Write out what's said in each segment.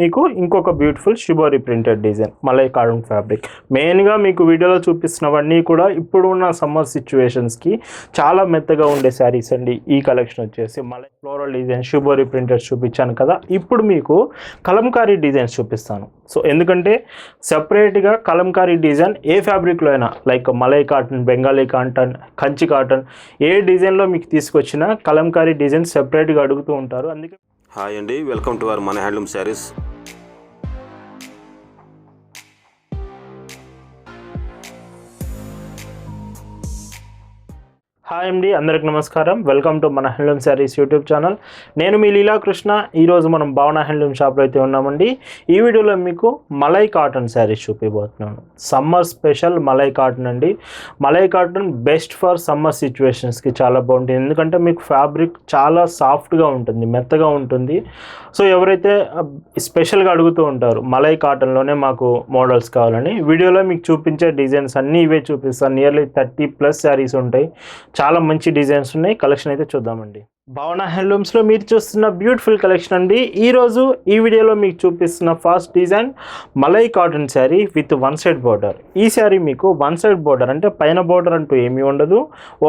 మీకు ఇంకొక beautiful shibori printed design malai cotton fabric మెయిన్గా మీకు వీడియోలో చూపిస్తున్నవన్నీ కూడా ఇప్పుడు ఉన్న సమ్మర్ సిచ్యువేషన్స్కి చాలా మెత్తగా ఉండే శారీస్ అండి. ఈ కలెక్షన్ వచ్చేసి malai floral design shibori printed చూపించాను కదా. ఇప్పుడు మీకు కలంకారీ డిజైన్స్ చూపిస్తాను. సో ఎందుకంటే సెపరేట్గా కలంకారీ డిజైన్ ఏ ఫ్యాబ్రిక్లో అయినా like malai cotton Bengali cotton Kanchi cotton ఏ డిజైన్లో మీకు తీసుకొచ్చినా కలంకారీ డిజైన్ సెపరేట్గా అడుగుతూ ఉంటారు. అందుకే హాయ్ అండి వెల్కమ్ టు అవర్ మన హ్యాండ్లూమ్ శారీస్. హాయ్ అండి అందరికి నమస్కారం. వెల్కమ్ టు మన హ్యాండ్లూమ్ శారీస్ యూట్యూబ్ ఛానల్ నేను మీ లీలాకృష్ణ ఈరోజు మనం భావన హ్యాండ్లూమ్ షాప్లో అయితే ఉన్నామండి. ఈ వీడియోలో మీకు మలై కాటన్ శారీస్ చూపిపోతున్నాను సమ్మర్ స్పెషల్ మలై కాటన్ అండి. Malai cotton best for summer సిచ్యువేషన్స్కి చాలా బాగుంటుంది. ఎందుకంటే మీకు ఫ్యాబ్రిక్ చాలా సాఫ్ట్గా ఉంటుంది మెత్తగా ఉంటుంది. సో ఎవరైతే uh, స్పెషల్గా అడుగుతూ ఉంటారు మలై కాటన్లోనే మాకు మోడల్స్ కావాలని వీడియోలో మీకు చూపించే డిజైన్స్ అన్నీ ఇవే చూపిస్తాను. నియర్లీ థర్టీ ప్లస్ శారీస్ ఉంటాయి. చాలా మంచి డిజైన్స్ ఉన్నాయి. కలెక్షన్ అయితే చూద్దామండి. భవన హ్యాండ్లూమ్స్లో మీరు చూస్తున్న బ్యూటిఫుల్ కలెక్షన్ అండి. ఈరోజు ఈ వీడియోలో మీకు చూపిస్తున్న first design malai cotton sari with one side border. ఈ శారీ మీకు వన్ సైడ్ బార్డర్ అంటే పైన బార్డర్ అంటూ ఏమీ ఉండదు.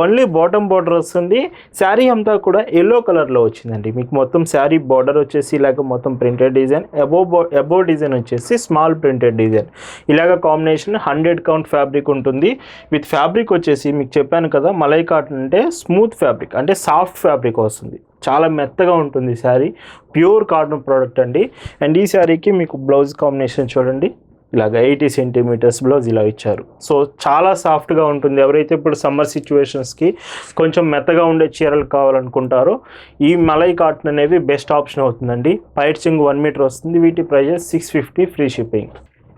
ఓన్లీ బాటమ్ బార్డర్ వస్తుంది. శారీ అంతా కూడా ఎల్లో కలర్లో వచ్చిందండి. మీకు మొత్తం శారీ బార్డర్ వచ్చేసి ఇలాగ మొత్తం printed design above above design వచ్చేసి స్మాల్ ప్రింటెడ్ డిజైన్. ఇలాగ కాంబినేషన్ హండ్రెడ్ కౌంట్ ఫ్యాబ్రిక్ ఉంటుంది. విత్ ఫ్యాబ్రిక్ వచ్చేసి మీకు చెప్పాను కదా మలై కాటన్ అంటే స్మూత్ ఫ్యాబ్రిక్ అంటే సాఫ్ట్ ఫ్యాబ్రిక్ వస్తుంది. చాలా మెత్తగా ఉంటుంది శారీ. ప్యూర్ కాటన్ ప్రోడక్ట్ అండి. అండ్ ఈ శారీకి మీకు బ్లౌజ్ కాంబినేషన్ చూడండి. ఇలాగ ఎయిటీ సెంటీమీటర్స్ బ్లౌజ్ ఇలా ఇచ్చారు. సో చాలా సాఫ్ట్గా ఉంటుంది. ఎవరైతే ఇప్పుడు సమ్మర్ సిచ్యువేషన్స్కి కొంచెం మెత్తగా ఉండే చీరలు కావాలనుకుంటారో ఈ మలై కాటన్ అనేవి బెస్ట్ ఆప్షన్ అవుతుందండి. పైట్ చింగ్ వన్ మీటర్ వస్తుంది. వీటి prices six fifty free shipping.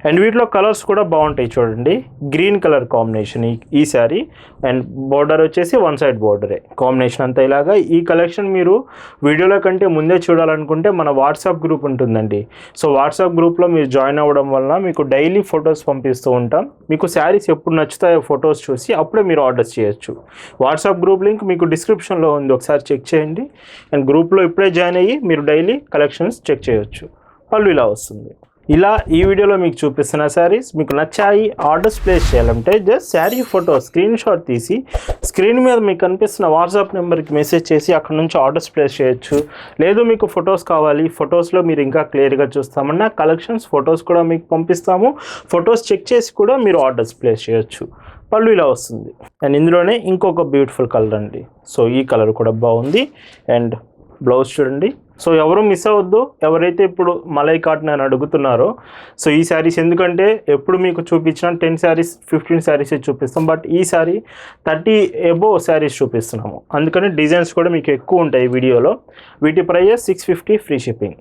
And వీటిలో కలర్స్ కూడా బాగుంటాయి చూడండి. గ్రీన్ కలర్ కాంబినేషన్ ఈ ఈ శారీ అండ్ బోర్డర్ వచ్చేసి వన్ సైడ్ బోర్డరే. కాంబినేషన్ అంతా ఇలాగా. ఈ కలెక్షన్ మీరు వీడియోలో కంటే ముందే చూడాలనుకుంటే మన వాట్సాప్ గ్రూప్ ఉంటుందండి. సో వాట్సాప్ గ్రూప్లో మీరు జాయిన్ అవ్వడం వలన మీకు డైలీ ఫొటోస్ పంపిస్తూ ఉంటాం. మీకు శారీస్ ఎప్పుడు నచ్చుతాయో ఫొటోస్ చూసి అప్పుడే మీరు ఆర్డర్స్ చేయొచ్చు. వాట్సాప్ గ్రూప్ లింక్ మీకు డిస్క్రిప్షన్లో ఉంది. ఒకసారి చెక్ చేయండి. అండ్ గ్రూప్లో ఇప్పుడే జాయిన్ అయ్యి మీరు డైలీ కలెక్షన్స్ చెక్ చేయొచ్చు. పళ్ళు ఇలా వస్తుంది. ఇలా ఈ వీడియోలో మీకు చూపిస్తున్న శారీస్ మీకు నచ్చాయి ఆర్డర్స్ ప్లేస్ చేయాలంటే just sari photo screenshot తీసి స్క్రీన్ మీద మీకు కనిపిస్తున్న వాట్సాప్ నెంబర్కి మెసేజ్ చేసి అక్కడ నుంచి ఆర్డర్స్ ప్లేస్ చేయొచ్చు. లేదు మీకు ఫొటోస్ కావాలి ఫొటోస్లో మీరు ఇంకా క్లియర్గా చూస్తామన్నా కలెక్షన్స్ ఫొటోస్ కూడా మీకు పంపిస్తాము. ఫొటోస్ చెక్ చేసి కూడా మీరు ఆర్డర్స్ ప్లేస్ చేయొచ్చు. పళ్ళు ఇలా వస్తుంది. అండ్ ఇందులోనే ఇంకొక బ్యూటిఫుల్ కలర్ అండి. సో ఈ కలర్ కూడా బాగుంది. అండ్ బ్లౌజ్ చూడండి. సో ఎవరు మిస్ అవ్వద్దు. ఎవరైతే ఇప్పుడు మలై కాటన్ అని అడుగుతున్నారో సో ఈ శారీస్ ఎందుకంటే ఎప్పుడు మీకు చూపించిన టెన్ శారీస్ ఫిఫ్టీన్ శారీస్ చూపిస్తాం. బట్ ఈ శారీ థర్టీ ఎబో శారీస్ చూపిస్తున్నాము. అందుకని డిజైన్స్ కూడా మీకు ఎక్కువ ఉంటాయి వీడియోలో. వీటి prices six fifty free shipping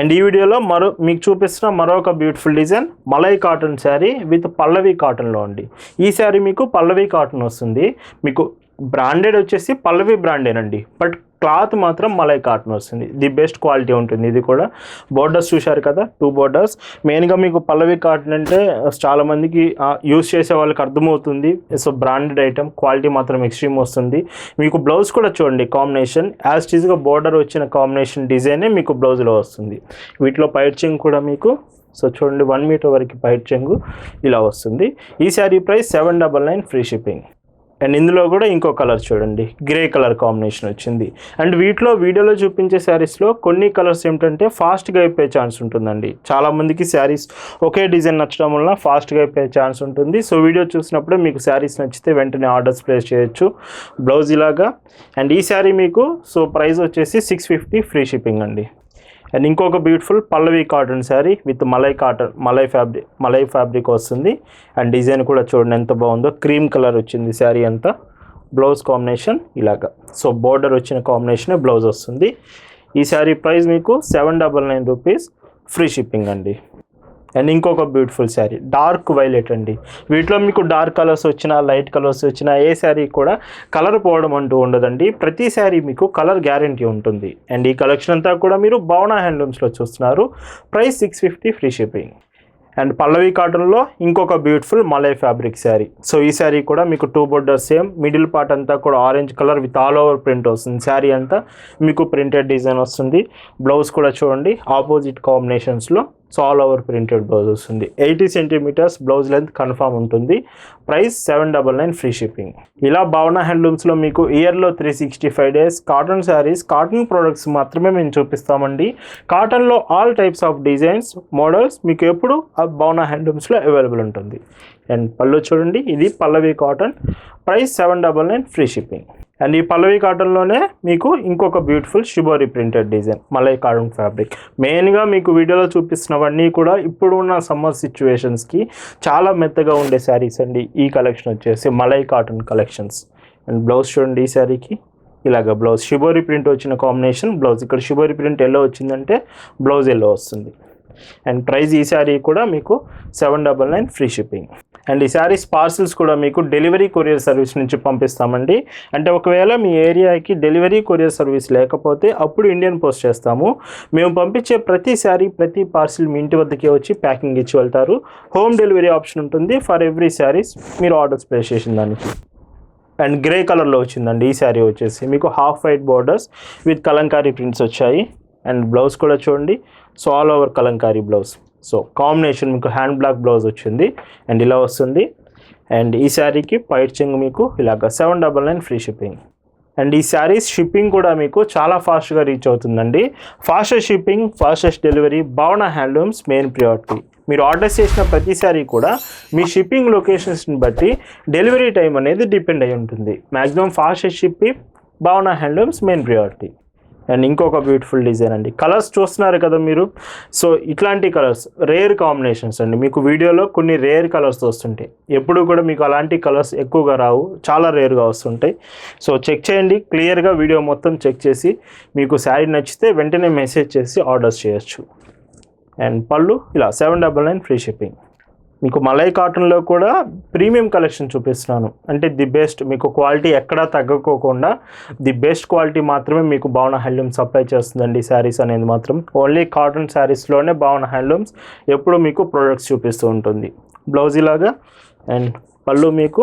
and ఈ వీడియోలో మరో మీకు చూపిస్తున్న మరొక beautiful design malai cotton sari with Pallavi కాటన్లో అండి. ఈ శారీ మీకు పల్లవి కాటన్ వస్తుంది. మీకు బ్రాండెడ్ వచ్చేసి పల్లవి బ్రాండేనండి బట్ క్లాత్ మాత్రం మలై కాటన్ వస్తుంది. ది బెస్ట్ క్వాలిటీ ఉంటుంది. ఇది కూడా బోర్డర్స్ చూశారు కదా? Two borders. మెయిన్గా మీకు పల్లవి కాటన్ అంటే చాలామందికి యూస్ చేసే వాళ్ళకి అర్థమవుతుంది. సో బ్రాండెడ్ ఐటమ్ క్వాలిటీ మాత్రం ఎక్స్ట్రీమ్ వస్తుంది. మీకు బ్లౌజ్ కూడా చూడండి. కాంబినేషన్ యాజ్ టీజ్గా బోర్డర్ వచ్చిన కాంబినేషన్ డిజైనే మీకు బ్లౌజ్లో వస్తుంది. వీటిలో పైర్చింగ్ కూడా మీకు సో చూడండి వన్ మీటర్ వరకు పైట్ చెంగు ఇలా వస్తుంది. ఈ sari price seven double nine free shipping and ఇందులో కూడా ఇంకో కలర్ చూడండి. గ్రే కలర్ కాంబినేషన్ వచ్చింది. అండ్ వీటిలో వీడియోలో చూపించే శారీస్లో కొన్ని కలర్స్ ఏమిటంటే ఫాస్ట్గా అయిపోయే ఛాన్స్ ఉంటుందండి. చాలామందికి శారీస్ ఒకే డిజైన్ నచ్చడం వలన ఫాస్ట్గా అయిపోయే ఛాన్స్ ఉంటుంది. సో వీడియో చూసినప్పుడే మీకు శారీస్ నచ్చితే వెంటనే ఆర్డర్స్ ప్లేస్ చేయొచ్చు. బ్లౌజ్ ఇలాగా. అండ్ ఈ శారీ మీకు సో ప్రైస్ వచ్చేసి సిక్స్ ఫిఫ్టీ ఫ్రీ షిప్పింగ్ అండి. అండ్ ఇంకొక beautiful Pallavi cotton sari with malai cotton malai fabric malai fabric వస్తుంది. అండ్ డిజైన్ కూడా చూడండి ఎంత బాగుందో. క్రీమ్ కలర్ వచ్చింది శారీ అంతా. బ్లౌజ్ కాంబినేషన్ ఇలాగా. సో బోర్డర్ వచ్చిన కాంబినేషనే బ్లౌజ్ వస్తుంది. ఈ శారీ ప్రైస్ మీకు seven double nine rupees free shipping అండి. అండ్ ఇంకొక బ్యూటిఫుల్ శారీ డార్క్ వైలెట్ అండి. వీటిలో మీకు డార్క్ కలర్స్ వచ్చినా లైట్ కలర్స్ వచ్చినా ఏ శారీ కూడా కలర్ పోవడం అంటూ ఉండదండి. ప్రతి శారీ మీకు కలర్ గ్యారంటీ ఉంటుంది. అండ్ ఈ కలెక్షన్ అంతా కూడా మీరు భావన హ్యాండ్లూమ్స్లో చూస్తున్నారు. Price six fifty free shipping and Pallavi కాటన్లో ఇంకొక beautiful malai fabric sari so ఈ శారీ కూడా మీకు two border same middle part అంతా కూడా orange colour with all over print వస్తుంది. శారీ అంతా మీకు ప్రింటెడ్ డిజైన్ వస్తుంది. బ్లౌజ్ కూడా చూడండి. Opposite కాంబినేషన్స్లో so all over printed blouse వస్తుంది eighty centimetres blouse length confirm ఉంటుంది. Price seven double nine free shipping. ఇలా భావన హ్యాండ్లూమ్స్లో మీకు ఇయర్లో three sixty five days cotton sarees cotton products మాత్రమే మేము చూపిస్తామండి. కాటన్లో all types of designs models మీకు ఎప్పుడు ఆ భావన హ్యాండ్లూమ్స్లో అవైలబుల్ ఉంటుంది. అండ్ పళ్ళు చూడండి ఇది Pallavi cotton price seven double nine free shipping. And ఈ పల్లవి కాటన్లోనే మీకు ఇంకొక beautiful shibori printed design malai cotton fabric మెయిన్గా మీకు వీడియోలో చూపిస్తున్నవన్నీ కూడా ఇప్పుడు ఉన్న సమ్మర్ సిచ్యువేషన్స్కి చాలా మెత్తగా ఉండే శారీస్ అండి ఈ కలెక్షన్ వచ్చేసి malai cotton collections and blouse చూడండి ఈ శారీకి ఇలాగ బ్లౌజ్ షిబోరి ప్రింట్ వచ్చిన కాంబినేషన్ బ్లౌజ్ ఇక్కడ షిబోరి ప్రింట్ ఎల్లో వచ్చిందంటే బ్లౌజ్ ఎల్లో వస్తుంది. అండ్ ప్రైస్ ఈ శారీ కూడా మీకు seven double nine free shipping and ఈ శారీస్ పార్సిల్స్ కూడా మీకు డెలివరీ కొరియర్ సర్వీస్ నుంచి పంపిస్తామండి. అంటే ఒకవేళ మీ ఏరియాకి డెలివరీ కొరియర్ సర్వీస్ లేకపోతే అప్పుడు ఇండియన్ పోస్ట్ చేస్తాము. మేము పంపించే ప్రతి శారీ ప్రతి పార్సిల్ మీ ఇంటి వద్దకే వచ్చి ప్యాకింగ్ ఇచ్చి వెళ్తారు. హోమ్ డెలివరీ ఆప్షన్ ఉంటుంది. ఫర్ ఎవ్రీ శారీస్ మీరు ఆర్డర్స్ ప్లేస్ చేసిన దానికి. అండ్ గ్రే కలర్లో వచ్చిందండి. ఈ శారీ వచ్చేసి మీకు half white borders with kalamkari prints వచ్చాయి. అండ్ బ్లౌజ్ కూడా చూడండి. So all over kalamkari blouse. So combination మీకు హ్యాండ్ బ్లాక్ బ్లౌజ్ వచ్చింది అండ్ ఇలా వస్తుంది. అండ్ ఈ శారీకి పైట్ చెంగు మీకు ఇలాగ seven double nine free shipping. And ఈ శారీస్ షిప్పింగ్ కూడా మీకు చాలా ఫాస్ట్గా రీచ్ అవుతుందండి. Fastest shipping fastest delivery Bhavana handlooms main priority. మీరు ఆర్డర్ చేసిన ప్రతి శారీ కూడా మీ షిప్పింగ్ లొకేషన్స్ని బట్టి డెలివరీ టైం అనేది డిపెండ్ అయి ఉంటుంది. Maximum fastest shipping Bhavana handlooms main priority. And ఇంకొక బ్యూటిఫుల్ డిజైన్ అండి. కలర్స్ చూస్తున్నారు కదా మీరు? సో ఇట్లాంటి కలర్స్ రేర్ కాంబినేషన్స్ అండి. మీకు వీడియోలో కొన్ని రేర్ కలర్స్ వస్తుంటాయి. ఎప్పుడు కూడా మీకు అలాంటి కలర్స్ ఎక్కువగా రావు. చాలా రేర్గా వస్తుంటాయి. సో చెక్ చేయండి. క్లియర్గా వీడియో మొత్తం చెక్ చేసి మీకు శారీ నచ్చితే వెంటనే మెసేజ్ చేసి ఆర్డర్స్ చేయొచ్చు. అండ్ పళ్ళు ఇలా seven double nine free shipping మీకు మలై కాటన్లో కూడా ప్రీమియం కలెక్షన్ చూపిస్తున్నాను. అంటే ది బెస్ట్ మీకు క్వాలిటీ ఎక్కడా తగ్గకోకుండా ది బెస్ట్ క్వాలిటీ మాత్రమే మీకు భవన హ్యాండ్లూమ్స్ సప్లై చేస్తుందండి శారీస్ అనేది మాత్రం. ఓన్లీ కాటన్ శారీస్లోనే భవన హ్యాండ్లూమ్స్ ఎప్పుడు మీకు ప్రొడక్ట్స్ చూపిస్తూ ఉంటుంది. బ్లౌజ్ ఇలాగా అండ్ పళ్ళు మీకు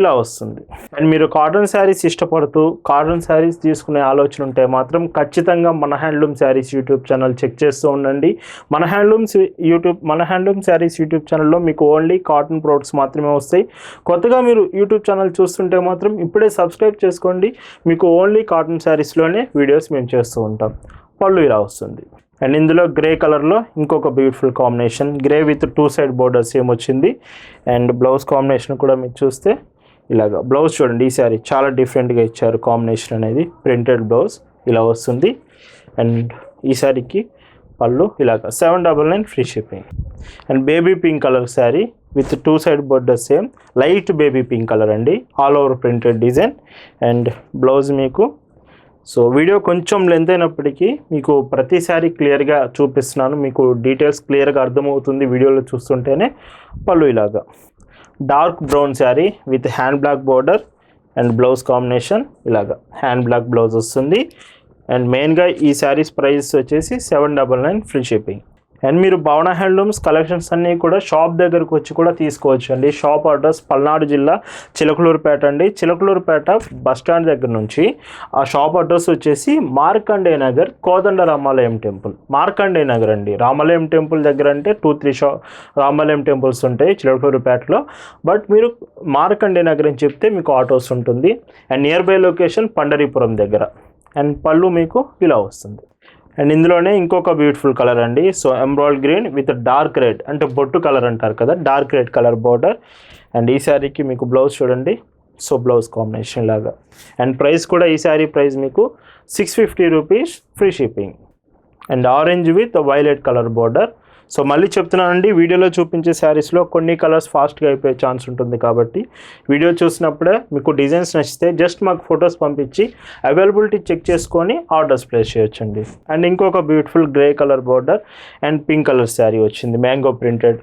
ఇలా వస్తుంది. అండ్ మీరు కాటన్ శారీస్ ఇష్టపడుతూ కాటన్ శారీస్ తీసుకునే ఆలోచన ఉంటే మాత్రం ఖచ్చితంగా మన handloom sarees YouTube channel check చేస్తూ ఉండండి. మన హ్యాండ్లూమ్స్ యూట్యూబ్ మన హ్యాండ్లూమ్ శారీస్ యూట్యూబ్ ఛానల్లో మీకు ఓన్లీ కాటన్ ప్రోడక్ట్స్ మాత్రమే వస్తాయి. కొత్తగా మీరు యూట్యూబ్ ఛానల్ చూస్తుంటే మాత్రం ఇప్పుడే సబ్స్క్రైబ్ చేసుకోండి. మీకు ఓన్లీ కాటన్ శారీస్లోనే వీడియోస్ మేము చేస్తూ ఉంటాం. పళ్ళు ఇలా వస్తుంది. అండ్ ఇందులో గ్రే కలర్లో ఇంకొక beautiful combination. Grey with two side borders ఏమొచ్చింది అండ్ బ్లౌజ్ కాంబినేషన్ కూడా మీరు చూస్తే ఇలాగ బ్లౌజ్ చూడండి ఈ సారీ చాలా డిఫరెంట్గా ఇచ్చారు కాంబినేషన్ అనేది. ప్రింటెడ్ బ్లౌజ్ ఇలా వస్తుంది. అండ్ ఈ పళ్ళు ఇలాగ seven double nine free shipping. And baby pink colour sari with two side border same. Light baby pink colour అండి. All over printed design. And blouse మీకు సో వీడియో కొంచెం length అయినప్పటికీ మీకు ప్రతిసారి క్లియర్గా చూపిస్తున్నాను. మీకు డీటెయిల్స్ క్లియర్గా అర్థమవుతుంది వీడియోలో చూస్తుంటేనే. పళ్ళు ఇలాగా. Dark brown sari with hand block border and blouse combination ఇలాగా హ్యాండ్ బ్లాక్ బ్లౌజ్ వస్తుంది. అండ్ మెయిన్గా ఈ శారీస్ ప్రైస్ వచ్చేసి seven double nine free shipping and మీరు భవన హ్యాండ్లూమ్స్ కలెక్షన్స్ అన్నీ కూడా షాప్ దగ్గరకు వచ్చి కూడా తీసుకోవచ్చు అండి షాప్ అడ్రస్ పల్నాడు జిల్లా చిలకలూరుపేట అండి. చిలకలూరుపేట బస్ స్టాండ్ దగ్గర నుంచి ఆ షాప్ అడ్రస్ వచ్చేసి మార్కండే నగర్ కోదండ రామాలయం టెంపుల్. మార్కండే నగర్ అండి. రామాలయం టెంపుల్ దగ్గర అంటే టూ త్రీ షా రామాలయం టెంపుల్స్ ఉంటాయి చిలకలూరుపేటలో. బట్ మీరు మార్కండే నగర్ అని చెప్తే మీకు ఆటోస్ ఉంటుంది. And near by location Pandaripuram దగ్గర. అండ్ పళ్ళు మీకు ఇలా వస్తుంది. అండ్ ఇందులోనే ఇంకొక బ్యూటిఫుల్ కలర్ అండి. So embroid green with dark red అంటే బొట్టు కలర్ అంటారు కదా dark red colour border and ఈ శారీకి మీకు బ్లౌజ్ చూడండి. సో బ్లౌజ్ కాంబినేషన్ లాగా. అండ్ ప్రైస్ కూడా ఈ శారీ ప్రైస్ మీకు six fifty rupees free shipping and orange with violet colour border so మళ్ళీ చెప్తున్నానండి వీడియోలో చూపించే శారీస్లో కొన్ని కలర్స్ ఫాస్ట్గా అయిపోయే ఛాన్స్ ఉంటుంది కాబట్టి వీడియో చూసినప్పుడే మీకు డిజైన్స్ నచ్చితే జస్ట్ మాకు ఫొటోస్ పంపించి అవైలబిలిటీ చెక్ చేసుకొని ఆర్డర్స్ ప్లేస్ చేయొచ్చండి. అండ్ ఇంకొక beautiful grey colour border and pink colour sari వచ్చింది మ్యాంగో ప్రింటెడ్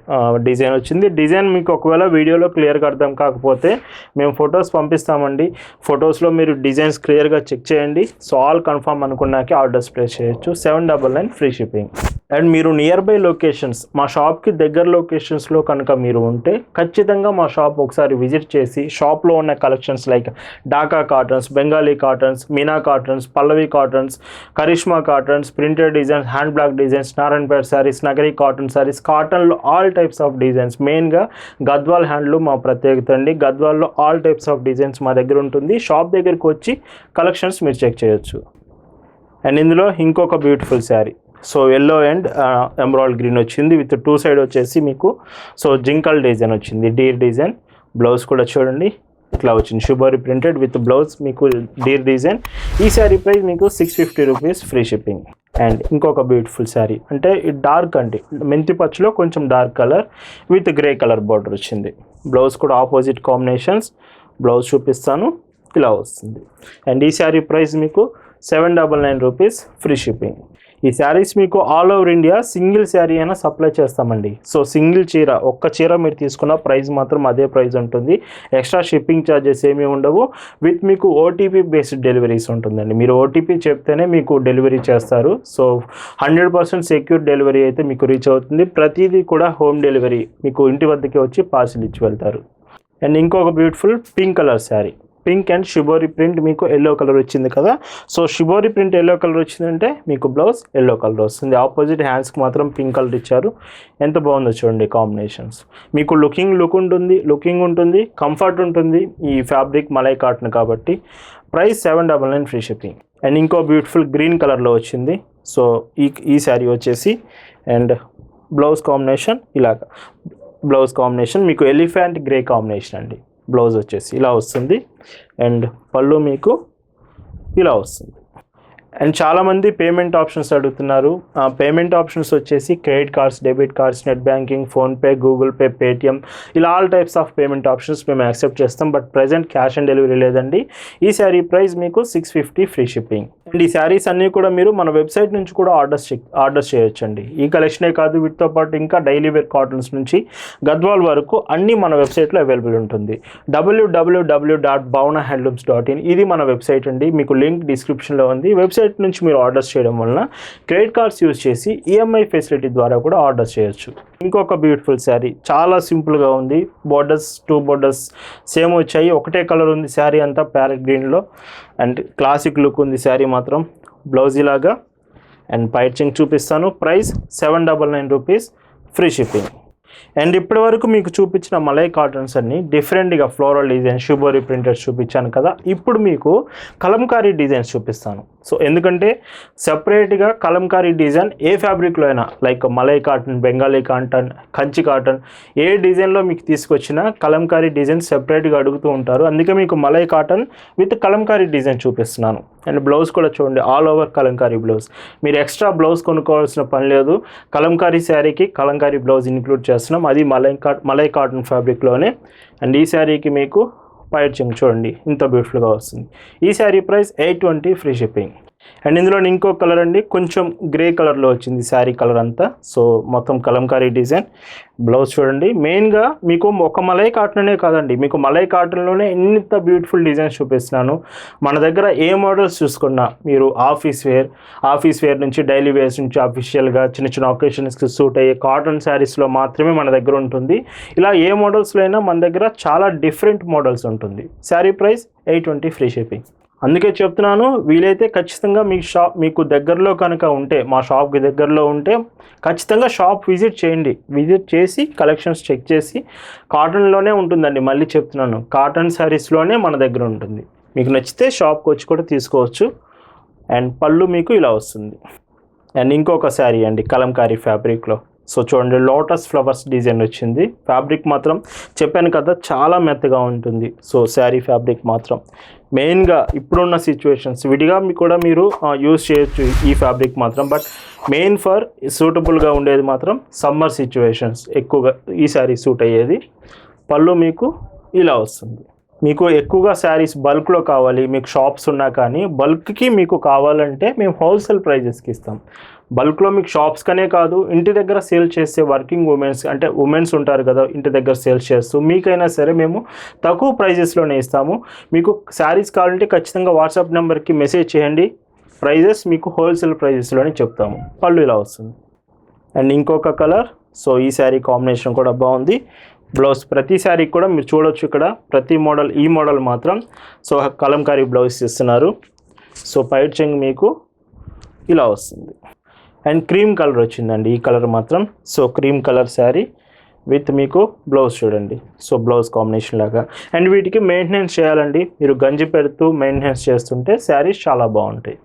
డిజైన్ వచ్చింది. డిజైన్ మీకు ఒకవేళ వీడియోలో క్లియర్గా అర్థం కాకపోతే మేము ఫొటోస్ పంపిస్తామండి. ఫొటోస్లో మీరు డిజైన్స్ క్లియర్గా చెక్ చేయండి. సో ఆల్ కన్ఫర్మ్ అనుకున్నాకే ఆర్డర్స్ ప్లేస్ చేయొచ్చు. Seven double nine free shipping. And మీరు నియర్ బై లొకేషన్స్ మా షాప్కి దగ్గర లొకేషన్స్లో కనుక మీరు ఉంటే ఖచ్చితంగా మా షాప్ ఒకసారి విజిట్ చేసి షాప్లో ఉన్న collections like Dhaka cottons Bengali cottons Meena cottons Pallavi cottons Karishma cottons printed designs hand block designs Narayanpet sarees Nagari cotton sarees కాటన్లో ఆల్ టైప్స్ ఆఫ్ డిజైన్స్. మెయిన్గా గద్వాల్ హ్యాండ్లు మా ప్రత్యేకత అండి. గద్వాల్లో ఆల్ టైప్స్ ఆఫ్ డిజైన్స్ మా దగ్గర ఉంటుంది. షాప్ దగ్గరకు వచ్చి కలెక్షన్స్ మీరు చెక్ చేయొచ్చు. అండ్ ఇందులో ఇంకొక beautiful sari. So yellow and emerald green వచ్చింది. విత్ టూ సైడ్ వచ్చేసి మీకు సో జింకల్ డిజైన్ వచ్చింది. డీర్ డిజైన్ బ్లౌజ్ కూడా చూడండి. ఇట్లా వచ్చింది. షుబోరి ప్రింటెడ్ విత్ బ్లౌజ్ మీకు డీర్ డిజైన్ ఈ శారీ ప్రైస్ మీకు six fifty rupees free shipping and ఇంకొక బ్యూటిఫుల్ శారీ అంటే డార్క్ అండి. మెంతి పచ్చులో కొంచెం dark colour with grey colour border వచ్చింది. బ్లౌజ్ కూడా ఆపోజిట్ కాంబినేషన్స్ బ్లౌజ్ చూపిస్తాను. ఇలా వస్తుంది. అండ్ ఈ శారీ ప్రైస్ మీకు seven double nine rupees free shipping ఈ శారీస్ మీకు all over India single sari అయినా సప్లై చేస్తామండి. సో సింగిల్ చీర ఒక్క చీర మీరు తీసుకున్న ప్రైస్ మాత్రం అదే ప్రైస్ ఉంటుంది. ఎక్స్ట్రా షిప్పింగ్ ఛార్జెస్ ఏమీ ఉండవు. విత్ మీకు ఓటీపీ బేస్డ్ డెలివరీస్ ఉంటుందండి. మీరు ఓటీపీ చెప్తేనే మీకు డెలివరీ చేస్తారు. So hundred percent secure delivery అయితే మీకు రీచ్ అవుతుంది. ప్రతిదీ కూడా హోమ్ డెలివరీ మీకు ఇంటి వద్దకే వచ్చి పార్సిల్ ఇచ్చి వెళ్తారు. అండ్ ఇంకొక beautiful pink colour sari. Pink and shibori print మీకు ఎల్లో కలర్ వచ్చింది కదా. So shibori print yellow colour వచ్చిందంటే మీకు బ్లౌజ్ ఎల్లో కలర్ వస్తుంది. ఆపోజిట్ హ్యాండ్స్కి మాత్రం పింక్ కలర్ ఇచ్చారు. ఎంత బాగుందో చూడండి కాంబినేషన్స్. మీకు లుకింగ్ లుక్ ఉంటుంది లుకింగ్ ఉంటుంది కంఫర్ట్ ఉంటుంది ఈ ఫ్యాబ్రిక్ మలై కాటన్ కాబట్టి. Price seven double nine free shipping. And ఇంకో బ్యూటిఫుల్ గ్రీన్ కలర్లో వచ్చింది. సో ఈ ఈ శారీ వచ్చేసి అండ్ బ్లౌజ్ కాంబినేషన్ ఇలాగ. బ్లౌజ్ కాంబినేషన్ మీకు ఎలిఫెంట్ గ్రే కాంబినేషన్ అండి. బ్లౌజ్ వచ్చేసి ఇలా వస్తుంది. అండ్ పళ్ళు మీకు ఇలా వస్తుంది. అండ్ చాలామంది పేమెంట్ ఆప్షన్స్ అడుగుతున్నారు. పేమెంట్ ఆప్షన్స్ వచ్చేసి credit cards debit cards net banking PhonePe Google Pay Paytm ఇలా all types of payment options మేము యాక్సెప్ట్ చేస్తాం. But present cash on delivery లేదండి. ఈ శారీ ప్రైస్ మీకు six fifty free shipping and ఈ శారీస్ అన్నీ కూడా మీరు మన వెబ్సైట్ నుంచి కూడా ఆర్డర్స్ ఆర్డర్స్ చేయొచ్చండి. ఈ కలెక్షనే కాదు వీటితో పాటు ఇంకా డైలీ వేర్ కాటన్స్ నుంచి గద్వాల్ వరకు అన్నీ మన వెబ్సైట్లో అవైలబుల్ ఉంటుంది. W W W dot Bhavana handlooms dot in ఇది మన వెబ్సైట్ అండి. మీకు లింక్ డిస్క్రిప్షన్లో ఉంది. వెబ్సైట్ నుంచి మీరు ఆర్డర్స్ చేయడం వలన క్రెడిట్ కార్డ్స్ యూజ్ చేసి ఈఎంఐ ఫెసిలిటీ ద్వారా కూడా ఆర్డర్ చేయొచ్చు. ఇంకొక బ్యూటిఫుల్ శారీ చాలా సింపుల్గా ఉంది. బోర్డర్స్ టూ బోర్డర్స్ సేమ్ వచ్చాయి. ఒకటే కలర్ ఉంది శారీ అంతా ప్యారెట్ గ్రీన్లో అండ్ క్లాసిక్ లుక్ ఉంది శారీ మాత్రం. బ్లౌజ్ ఇలాగా అండ్ పైచింగ్ చూపిస్తాను. Price seven double nine rupees free shipping. And ఇప్పటి వరకు మీకు చూపించిన మలై కాటన్స్ అన్ని డిఫరెంట్గా ఫ్లోరల్ డిజైన్ షుబోరీ ప్రింటెడ్ చూపించాను కదా. ఇప్పుడు మీకు కలంకారీ డిజైన్స్ చూపిస్తాను. సో ఎందుకంటే సెపరేట్గా కలంకారీ డిజైన్ ఏ ఫ్యాబ్రిక్లో అయినా like malai cotton Bengali cotton Kanchi cotton ఏ డిజైన్లో మీకు తీసుకొచ్చినా కలంకారీ డిజైన్ సెపరేట్గా అడుగుతూ ఉంటారు. అందుకే మీకు malai cotton with Kalamkari design చూపిస్తున్నాను. అండ్ బ్లౌజ్ కూడా చూడండి ఆల్ ఓవర్ కలంకారీ బ్లౌజ్ మీరు ఎక్స్ట్రా బ్లౌజ్ కొనుక్కోవాల్సిన పని లేదు. కలంకారీ శారీకి కలంకారీ బ్లౌజ్ ఇంక్లూడ్ చేస్తున్నాం. అది మలై కాట్ మలై కాటన్ ఫ్యాబ్రిక్లోనే అండ్ ఈ శారీకి మీకు వైట్ చెంగ్ చూడండి. ఇంత బ్యూటిఫుల్గా వస్తుంది. ఈ sari price eight twenty free shipping. And ఇందులో ఇంకో కలర్ అండి కొంచెం గ్రే కలర్లో వచ్చింది శారీ కలర్ అంతా. సో మొత్తం కలంకారీ డిజైన్. బ్లౌజ్ చూడండి మెయిన్గా మీకు ఒక మలై కాటన్నే కాదండి మీకు మలై కాటన్లోనే ఇంత బ్యూటిఫుల్ డిజైన్స్ చూపిస్తున్నాను. మన దగ్గర ఏ మోడల్స్ చూసుకున్నా మీరు ఆఫీస్ వేర్ ఆఫీస్ వేర్ నుంచి డైలీ వేర్స్ నుంచి అఫీషియల్గా చిన్న చిన్న ఒకేషన్స్కి సూట్ అయ్యే కాటన్ శారీస్లో మాత్రమే మన దగ్గర ఉంటుంది. ఇలా ఏ మోడల్స్లో అయినా మన దగ్గర చాలా డిఫరెంట్ మోడల్స్ ఉంటుంది. Sari price eight twenty free shipping. అందుకే చెప్తున్నాను వీలైతే ఖచ్చితంగా మీ షాప్ మీకు దగ్గరలో కనుక ఉంటే మా షాప్కి దగ్గరలో ఉంటే ఖచ్చితంగా షాప్ విజిట్ చేయండి. విజిట్ చేసి కలెక్షన్స్ చెక్ చేసి కాటన్లోనే ఉంటుందండి. మళ్ళీ చెప్తున్నాను కాటన్ శారీస్లోనే మన దగ్గర ఉంటుంది. మీకు నచ్చితే షాప్కి వచ్చి కూడా తీసుకోవచ్చు. అండ్ పళ్ళు మీకు ఇలా వస్తుంది. అండ్ ఇంకొక శారీ అండి కలంకారీ ఫ్యాబ్రిక్లో. సో చూడండి లోటస్ ఫ్లవర్స్ డిజైన్ వచ్చింది. ఫ్యాబ్రిక్ మాత్రం చెప్పాను కదా చాలా మెత్తగా ఉంటుంది. సో శారీ ఫ్యాబ్రిక్ మాత్రం. మెయిన్గా ఇప్పుడున్న సిచ్యువేషన్స్ విడిగా కూడా మీరు యూస్ చేయొచ్చు ఈ ఫ్యాబ్రిక్ మాత్రం. బట్ మెయిన్ ఫర్ సూటబుల్గా ఉండేది మాత్రం సమ్మర్ సిచ్యువేషన్స్. ఎక్కువగా ఈ శారీ సూట్ అయ్యేది. పళ్ళు మీకు ఇలా వస్తుంది. మీకు ఎక్కువగా శారీస్ బల్క్లో కావాలి మీకు షాప్స్ ఉన్నా కానీ బల్క్కి మీకు కావాలంటే మేము హోల్సేల్ ప్రైజెస్కి ఇస్తాం. బల్క్లో మీకు షాప్స్ కనే కాదు ఇంటి దగ్గర సేల్ చేసే వర్కింగ్ ఉమెన్స్ అంటే ఉమెన్స్ ఉంటారు కదా ఇంటి దగ్గర సేల్స్ చేస్తూ మీకైనా సరే మేము తక్కువ ప్రైజెస్లోనే ఇస్తాము. మీకు శారీస్ కావాలంటే ఖచ్చితంగా వాట్సాప్ నెంబర్కి మెసేజ్ చేయండి. ప్రైజెస్ మీకు హోల్సేల్ ప్రైజెస్లోనే చెప్తాము. పళ్ళు ఇలా వస్తుంది. అండ్ ఇంకొక కలర్ సో ఈ శారీ కాంబినేషన్ కూడా బాగుంది. బ్లౌజ్ ప్రతి శారీ కూడా మీరు చూడొచ్చు ఇక్కడ. ప్రతి మోడల్ ఈ మోడల్ మాత్రం. సో కలంకారీ బ్లౌజ్ ఇస్తున్నారు. సో పైట్ చెంగ్ మీకు ఇలా వస్తుంది. అండ్ క్రీమ్ కలర్ వచ్చిందండి ఈ కలర్ మాత్రం. So cream colour sari with మీకు బ్లౌజ్ చూడండి. సో బ్లౌజ్ కాంబినేషన్ లాగా. అండ్ వీటికి మెయింటెనెన్స్ చేయాలండి. మీరు గంజి పెడుతూ మెయింటెనెన్స్ చేస్తుంటే శారీస్ చాలా బాగుంటాయి.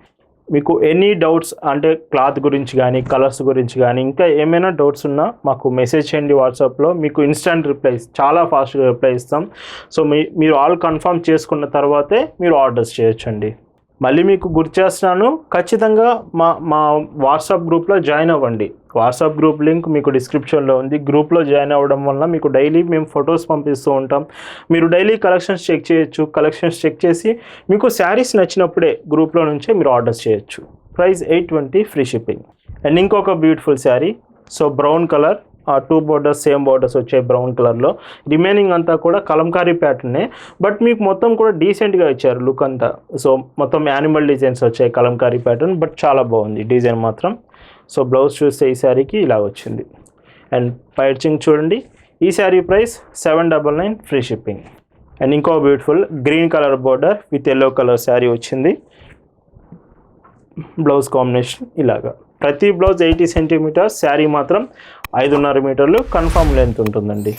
మీకు ఎనీ డౌట్స్ అంటే క్లాత్ గురించి కానీ కలర్స్ గురించి కానీ ఇంకా ఏమైనా డౌట్స్ ఉన్నా మాకు మెసేజ్ చేయండి వాట్సాప్లో. మీకు ఇన్స్టంట్ రిప్లై చాలా ఫాస్ట్గా రిప్లై ఇస్తాం. సో మీ మీరు ఆల్ కన్ఫర్మ్ చేసుకున్న తర్వాతే మీరు ఆర్డర్స్ చేయొచ్చండి. మళ్ళీ మీకు గుర్తు చేస్తున్నాను ఖచ్చితంగా మా మా వాట్సాప్ గ్రూప్లో జాయిన్ అవ్వండి. వాట్సాప్ గ్రూప్ లింక్ మీకు డిస్క్రిప్షన్లో ఉంది. గ్రూప్లో జాయిన్ అవ్వడం వల్ల మీకు డైలీ మేము ఫొటోస్ పంపిస్తూ ఉంటాం. మీరు డైలీ కలెక్షన్స్ చెక్ చేయొచ్చు. కలెక్షన్స్ చెక్ చేసి మీకు శారీస్ నచ్చినప్పుడే గ్రూప్లో నుంచే మీరు ఆర్డర్స్ చేయొచ్చు. Price eight twenty free shipping. And ఇంకొక beautiful sari. So brown colour. ఆ టూ బోర్డర్స్ సేమ్ బోర్డర్స్ వచ్చాయి బ్రౌన్ కలర్లో రిమైనింగ్ అంతా కూడా కలంకారీ ప్యాటర్నే బట్ మీకు మొత్తం కూడా డీసెంట్గా ఇచ్చారు లుక్ అంతా. సో మొత్తం యానిమల్ డిజైన్స్ వచ్చాయి కలంకారీ ప్యాటర్న్ బట్ చాలా బాగుంది డిజైన్ మాత్రం. సో బ్లౌజ్ చూస్తే ఈ శారీకి ఇలా వచ్చింది. అండ్ పైచింగ్ చూడండి. ఈ sari price seven double nine free shipping and ఇంకో beautiful green colour border with yellow colour sari వచ్చింది. బ్లౌజ్ కాంబినేషన్ ఇలాగా. ప్రతి బ్లౌజ్ ఎయిటీ సెంటీమీటర్స్ శారీ మాత్రం ఐదున్నర మీటర్లు. కన్ఫామ్ లెంత్ ఉంటుందండి.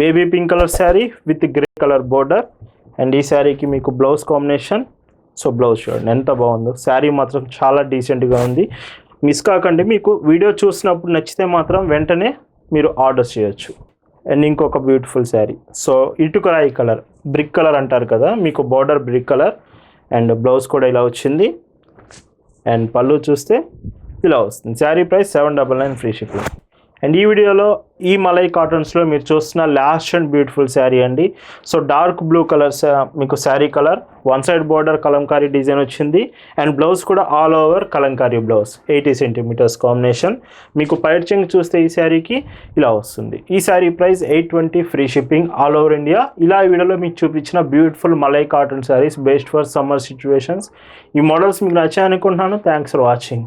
Baby pink colour sari with grey colour border. And ఈ శారీకి మీకు బ్లౌజ్ కాంబినేషన్. సో బ్లౌజ్ చూడండి ఎంత బాగుందో. శారీ మాత్రం చాలా డీసెంట్గా ఉంది. మిస్ కాకండి మీకు వీడియో చూసినప్పుడు నచ్చితే మాత్రం వెంటనే మీరు ఆర్డర్ చేయొచ్చు. అండ్ ఇంకొక బ్యూటిఫుల్ శారీ. సో ఇటుకరాయి కలర్ బ్రిక్ కలర్ అంటారు కదా మీకు border brick colour. And blouse కూడా ఇలా వచ్చింది. అండ్ పళ్ళు చూస్తే ఇలా వస్తుంది. Sari price seven double nine free shipping. And ఈ వీడియోలో ఈ మలై కాటన్స్లో మీరు చూస్తున్న లాస్ట్ అండ్ బ్యూటిఫుల్ శారీ అండి. సో డార్క్ బ్లూ కలర్ మీకు sari colour one side border kalamkari design వచ్చింది. అండ్ బ్లౌజ్ కూడా all over kalamkari blouse eighty centimetres combination మీకు పైట్ చెంగ్ చూస్తే ఈ శారీకి ఇలా వస్తుంది. ఈ sari price eight twenty free shipping all over India ఇలా ఈ వీడియోలో మీకు చూపించిన beautiful malai cotton sarees best for summer situations ఈ మోడల్స్ మీకు నచ్చాయనుకుంటున్నాను. Thanks for watching